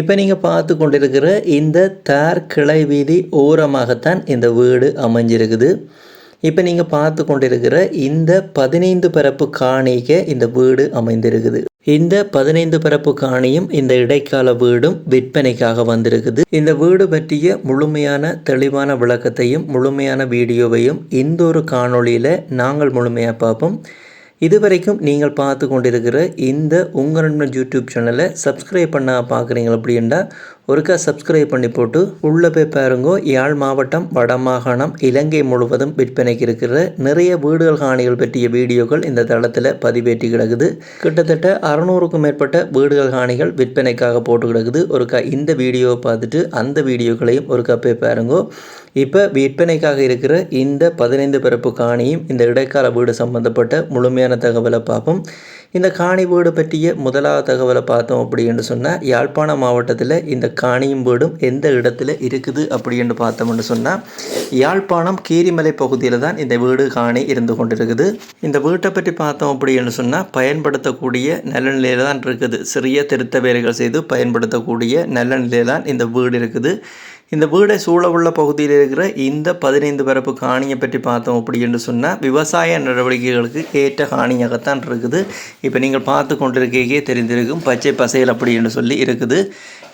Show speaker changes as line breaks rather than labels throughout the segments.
இப்போ நீங்கள் பார்த்து கொண்டிருக்கிற இந்த தார் கிளை வீதி ஓரமாகத்தான் இந்த வீடு அமைஞ்சிருக்குது. இப்போ நீங்கள் பார்த்து கொண்டிருக்கிற இந்த பதினைந்து பரப்பு காணிக்க இந்த வீடு அமைந்திருக்குது. இந்த பதினைந்து பரப்பு காணியும் இந்த இடைக்கால வீடும் விற்பனைக்காக வந்திருக்குது. இந்த வீடு பற்றிய முழுமையான தெளிவான விளக்கத்தையும் முழுமையான வீடியோவையும் இந்த ஒரு காணொளியில் நாங்கள் முழுமையாக பார்ப்போம். இதுவரைக்கும் நீங்கள் பார்த்து கொண்டிருக்கிற இந்த உங்கள் நண்பன் யூடியூப் சேனலை சப்ஸ்கிரைப் பண்ண பார்க்குறீங்க அப்படின்னா ஒருக்கா சப்ஸ்கிரைப் பண்ணி போட்டு உள்ளே போய் பாருங்கோ. யாழ் மாவட்டம் வடமாகாணம் இலங்கை முழுவதும் விற்பனைக்கு இருக்கிற நிறைய வீடுகள் காணிகள் பற்றிய வீடியோக்கள் இந்த தளத்தில் பதிவேற்றி கிடக்குது. கிட்டத்தட்ட அறநூறுக்கும் மேற்பட்ட வீடுகள் காணிகள் விற்பனைக்காக போட்டு கிடக்குது. ஒருக்கா இந்த வீடியோவை பார்த்துட்டு அந்த வீடியோக்களையும் ஒருக்கா போய் பாருங்கோ. இப்போ விற்பனைக்காக இருக்கிற இந்த பதினைந்து பிறப்பு காணியும் இந்த இடைக்கால வீடு சம்பந்தப்பட்ட முழுமையான தகவலை பார்ப்போம். இந்த காணி வீடு பற்றிய முதலாவது தகவலை பார்த்தோம் அப்படின்னு சொன்னால் யாழ்ப்பாண மாவட்டத்தில் இந்த காணியும் வீடும் எந்த இடத்துல இருக்குது அப்படின்னு பார்த்தோம்னு சொன்னால் யாழ்ப்பாணம் கீரிமலை பகுதியில் தான் இந்த வீடு காணி இருந்து கொண்டிருக்குது. இந்த வீட்டை பற்றி பார்த்தோம் அப்படின்னு சொன்னால் பயன்படுத்தக்கூடிய நல்ல நிலையில் தான் இருக்குது. சிறிய திருத்த வேலைகள் செய்து பயன்படுத்தக்கூடிய நல்ல நிலையில் தான் இந்த வீடு இருக்குது. இந்த வீடை சூழ உள்ள பகுதியில் இருக்கிற இந்த பதினைந்து பரப்பு காணியை பற்றி பார்த்தோம் அப்படின்னு சொன்னால் விவசாய நடவடிக்கைகளுக்கு ஏற்ற காணியாகத்தான் இருக்குது. இப்போ நீங்கள் பார்த்து கொண்டிருக்கே தெரிந்திருக்கும் பச்சை பசையல் அப்படின்னு சொல்லி இருக்குது.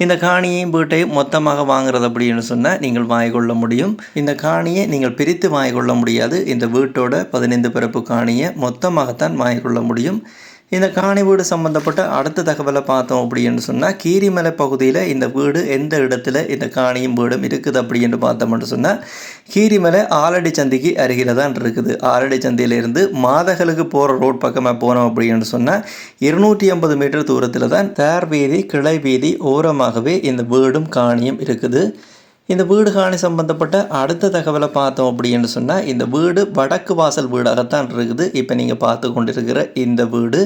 இந்த காணியையும் வீட்டையும் மொத்தமாக வாங்குறது அப்படின்னு சொன்னால் நீங்கள் வாங்கிக்கொள்ள முடியும். இந்த காணியை நீங்கள் பிரித்து வாங்கிக்கொள்ள முடியாது. இந்த வீட்டோட பதினைந்து பிறப்பு காணியை மொத்தமாகத்தான் வாங்கிக்கொள்ள முடியும். இந்த காணி வீடு சம்மந்தப்பட்ட அடுத்த தகவலை பார்த்தோம் அப்படின்னு சொன்னால் கீரிமலை பகுதியில் இந்த வீடு எந்த இடத்துல இந்த காணியும் வீடும் இருக்குது அப்படின்னு பார்த்தோம்னு சொன்னால் கீரிமலை ஆலடி சந்தைக்கு அருகில் தான் இருக்குது. ஆலடி சந்தையிலேருந்து மாதகளுக்கு போகிற ரோட் பக்கமாக போனோம் அப்படின்னு சொன்னால் இருநூற்றி ஐம்பது மீட்டர் தூரத்தில் தான் தேர் வீதி கிளை வீதி ஓரமாகவே இந்த வீடும் காணியும் இருக்குது. இந்த வீடு காணி சம்பந்தப்பட்ட அடுத்த தகவலை பார்த்தோம் அப்படின்னு சொன்னால் இந்த வீடு வடக்கு வாசல் வீடாகத்தான் இருக்குது. இப்போ நீங்கள் பார்த்து கொண்டிருக்கிற இந்த வீடு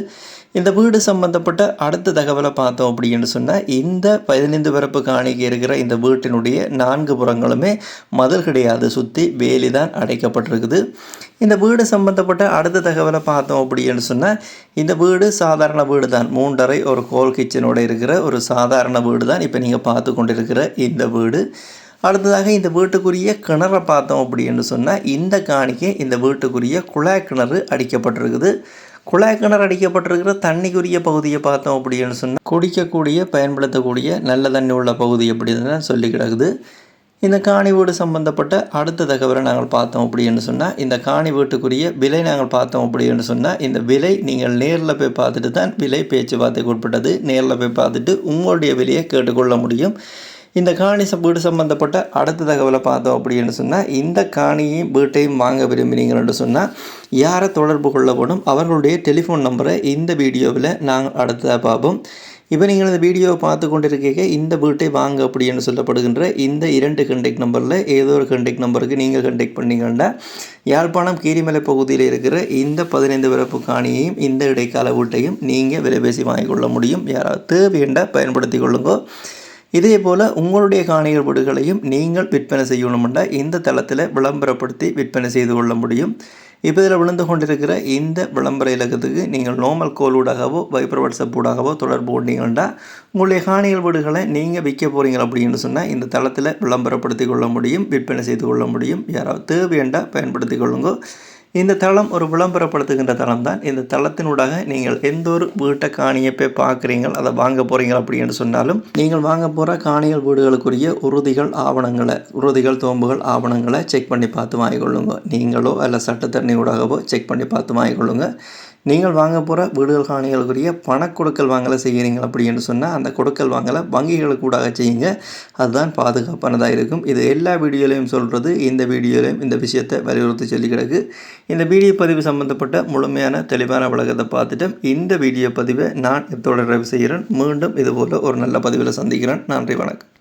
இந்த வீடு சம்பந்தப்பட்ட அடுத்த தகவலை பார்த்தோம் அப்படின்னு சொன்னால் இந்த பதினைந்து பிறப்பு காணிக்கு இருக்கிற இந்த வீட்டினுடைய நான்கு புறங்களுமே மதில் கிடையாது. சுற்றி வேலி தான் அடைக்கப்பட்டிருக்குது. இந்த வீடு சம்பந்தப்பட்ட அடுத்த தகவலை பார்த்தோம் அப்படின்னு சொன்னால் இந்த வீடு சாதாரண வீடு தான் மூன்றரை ஒரு கோல் கிச்சனோடு இருக்கிற ஒரு சாதாரண வீடு தான் இப்போ நீங்கள் பார்த்து கொண்டிருக்கிற இந்த வீடு. அடுத்ததாக இந்த வீட்டுக்குரிய கிணறை பார்த்தோம் அப்படின்னு சொன்னால் இந்த காணிக்கு இந்த வீட்டுக்குரிய குழாய் கிணறு அடிக்கப்பட்டிருக்குது. குழாய் கிணறு அடிக்கப்பட்டிருக்கிற தண்ணிக்குரிய பகுதியை பார்த்தோம் அப்படின்னு சொன்னால் குடிக்கக்கூடிய பயன்படுத்தக்கூடிய நல்ல தண்ணி உள்ள பகுதி அப்படின்னு சொல்லி கிடக்குது. இந்த காணி வீடு சம்பந்தப்பட்ட அடுத்த தகவலை நாங்கள் பார்த்தோம் அப்படின்னு சொன்னால் இந்த காணி வீட்டுக்குரிய விலை நாங்கள் பார்த்தோம் அப்படின்னு சொன்னால் இந்த விலை நீங்கள் நேரில் போய் பார்த்துட்டு தான் விலை பேச்சுவார்த்தைக்கு உட்பட்டது. நேரில் போய் பார்த்துட்டு உங்களுடைய விலையை கேட்டுக்கொள்ள முடியும். இந்த காணி வீடு சம்மந்தப்பட்ட அடுத்த தகவலை பார்த்தோம் அப்படின்னு சொன்னால் இந்த காணியையும் வீட்டையும் வாங்க விரும்புகிறீங்கன்னு சொன்னால் யாரை தொடர்பு கொள்ளப்படும்? அவர்களுடைய டெலிஃபோன் நம்பரை இந்த வீடியோவில் நாங்கள் அடுத்ததாக பார்ப்போம். இப்போ நீங்கள் இந்த வீடியோவை பார்த்து கொண்டிருக்க இந்த வீட்டை வாங்க அப்படின்னு சொல்லப்படுகின்ற இந்த இரண்டு கண்டெக்ட் நம்பரில் ஏதோ ஒரு கண்டெக்ட் நம்பருக்கு நீங்கள் கண்டெக்ட் பண்ணிங்கன்னா யாழ்ப்பாணம் கீரிமலை பகுதியில் இருக்கிற இந்த பதினைந்து பிறப்பு காணியையும் இந்த இடைக்கால வீட்டையும் நீங்கள் விலைபேசி வாங்கிக்கொள்ள முடியும். யாராவது தேவையண்டா பயன்படுத்தி கொள்ளுங்கோ. இதே போல் உங்களுடைய காணிகள் வீடுகளையும் நீங்கள் விற்பனை செய்யணும்னா இந்த தளத்தில் விளம்பரப்படுத்தி விற்பனை செய்து கொள்ள முடியும். இப்போ இதில் விழுந்து கொண்டிருக்கிற இந்த விளம்பர இலக்கத்துக்கு நீங்கள் நோமல் கோல் ஊடாகவோ வைப்பர் வாட்ஸ்அப் ஊடாகவோ தொடர்பு கொண்டீங்கன்னா உங்களுடைய காணிகள் வீடுகளை நீங்கள் விற்க போகிறீங்க அப்படின்னு சொன்னால் இந்த தளத்தில் விளம்பரப்படுத்தி கொள்ள முடியும் விற்பனை செய்து கொள்ள முடியும். யாராவது தேவையண்டா பயன்படுத்தி கொள்ளுங்க. இந்த தளம் ஒரு விளம்பரப்படுத்துகின்ற தளம் தான் இந்த தளத்தினூடாக நீங்கள் எந்த ஒரு வீட்டை காணியை போய் பார்க்குறீங்க அதை வாங்க போகிறீங்க அப்படின்னு சொன்னாலும் நீங்கள் வாங்க போகிற காணிகள் வீடுகளுக்குரிய உறுதிகள் ஆவணங்களை உறுதிகள் தோம்புகள் ஆவணங்களை செக் பண்ணி பார்த்து வாங்கிக்கொள்ளுங்க. நீங்களோ அல்ல சட்டத்தண்ணி ஊடாகவோ செக் பண்ணி பார்த்து வாங்கிக்கொள்ளுங்க. நீங்கள் வாங்க போகிற வீடுகள் காணிகளுக்குரிய பண கொடுக்கல் வாங்கலை செய்கிறீங்க அப்படின்னு சொன்னால் அந்த கொடுக்கல் வாங்கலை வங்கிகளுக்கு கூடாக செய்யுங்க. அதுதான் பாதுகாப்பானதாக இருக்கும். இது எல்லா வீடியோலையும் சொல்கிறது இந்த வீடியோலையும் இந்த விஷயத்தை வலியுறுத்தி சொல்லி கிடக்கு. இந்த வீடியோ பதிவு சம்மந்தப்பட்ட முழுமையான தெளிவான விளக்கத்தை பார்த்துட்டு இந்த வீடியோ பதிவை நான் இதோட செய்கிறேன். மீண்டும் இதுபோல் ஒரு நல்ல பதிவில் சந்திக்கிறேன். நன்றி வணக்கம்.